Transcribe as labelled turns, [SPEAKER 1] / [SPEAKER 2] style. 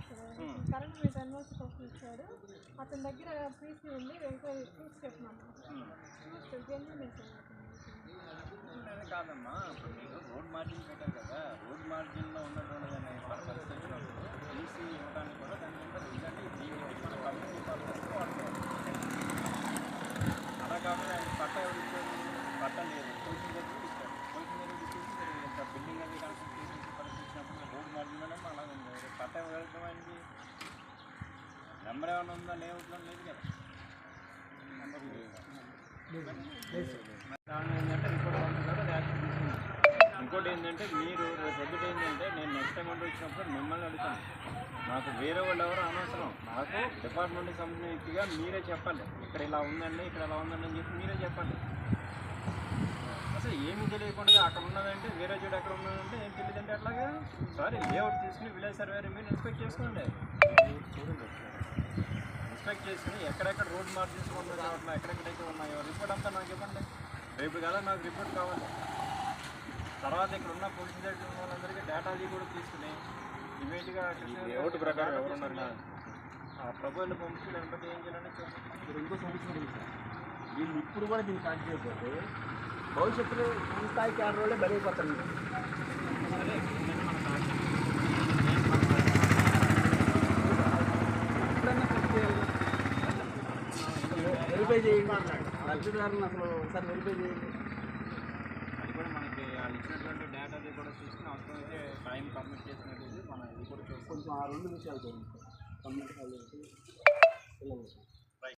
[SPEAKER 1] Hmm. Current bill conversation ఇచ్చాడు. అతని దగ్గర పీసీ ఉంది ఎంక్వైరీ చూసి చెప్పమన్నా చూసి చెప్పేందుకు
[SPEAKER 2] కాదమ్మా. ఇప్పుడు మీరు రోడ్ మార్జిన్ పెట్టారు కదా. రోడ్ మార్జిన్లో ఉన్నటువంటి దాన్ని వాడపరిస్థితులు పీసీ ఇవ్వడానికి కూడా దాని ఎందుకంటే దీన్ని మన కమ్యూనిటీ పర్పస్ వాడుకోవాలి అలా కాకుండా పట్ట ఎవరు పట్ట లేదు. పోలీసు దగ్గర ఇచ్చారు? పోలీసు దగ్గర రేపు నెంబర్ ఏమైనా ఉందా? లేవుట్లో లేదు కదా. నెంబర్ ఏంటంటే రిపోర్ట్ ఇంకోటి ఏంటంటే మీరు రేపు పొద్దుట ఏంటంటే నేను నెక్స్ట్ టైం అంటే వచ్చినప్పుడు మిమ్మల్ని అడుగుతాను. నాకు వేరే వాళ్ళు ఎవరు అనవసరం. నాకు డిపార్ట్మెంట్కి సంబంధించిగా మీరే చెప్పాలి. ఇక్కడ ఇలా ఉందండి ఇక్కడ ఇలా ఉందండి అని చెప్పి మీరే చెప్పండి అసలు ఏమీ తెలియకుండా అక్కడ ఉన్నదంటే వేరే చోట ఎక్కడ ఉన్నదంటే ఏం తెలియదంటే అట్లాగా? సారీ లేఅవుట్ తీసుకుని విలేజ్ సర్వే మీరు ఇన్స్పెక్ట్ చేసుకోండి. ఇన్స్పెక్ట్ చేసుకుని ఎక్కడెక్కడ రోడ్ మార్జిన్స్ ఉన్నాయి అట్లా ఎక్కడెక్కడైతే ఉన్నాయో రిపోర్ట్ అంతా నాకు ఇవ్వండి. రేపు కదా నాకు రిపోర్ట్ కావాలి. తర్వాత ఇక్కడ ఉన్న పోలీస్ దగ్గర వాళ్ళందరికీ డేటా అది కూడా తీసుకుని ఇమీడియట్గా లేఅవుట్ ప్రకారం ఎవరు ఉన్నారు ఆ ప్రపోజల్ పంపించి దాన్ని బట్టి ఏం చేయాలని
[SPEAKER 3] ఇంకో సమస్య ఉంది సార్. వీళ్ళు ఇప్పుడు కూడా దీన్ని కాల్ చేయకపోతే భవిష్యత్తులో ఈ స్థాయికి ఆరు రోజులే బలైపోతారు
[SPEAKER 2] వెరిఫై చేయండి.
[SPEAKER 3] అర్జీదారులను అసలు ఒకసారి వెరిఫై చేయండి.
[SPEAKER 2] అది కూడా మనకి వాళ్ళు ఇచ్చినటువంటి డేటా అది కూడా చూసుకుని అవసరమైతే టైం పర్మిట్ చేసినట్టు మనం ఇది కూడా కొంచెం
[SPEAKER 3] ఆ రెండు విషయాలు సార్ కమ్యూనిటీ హాల్ పిల్లలు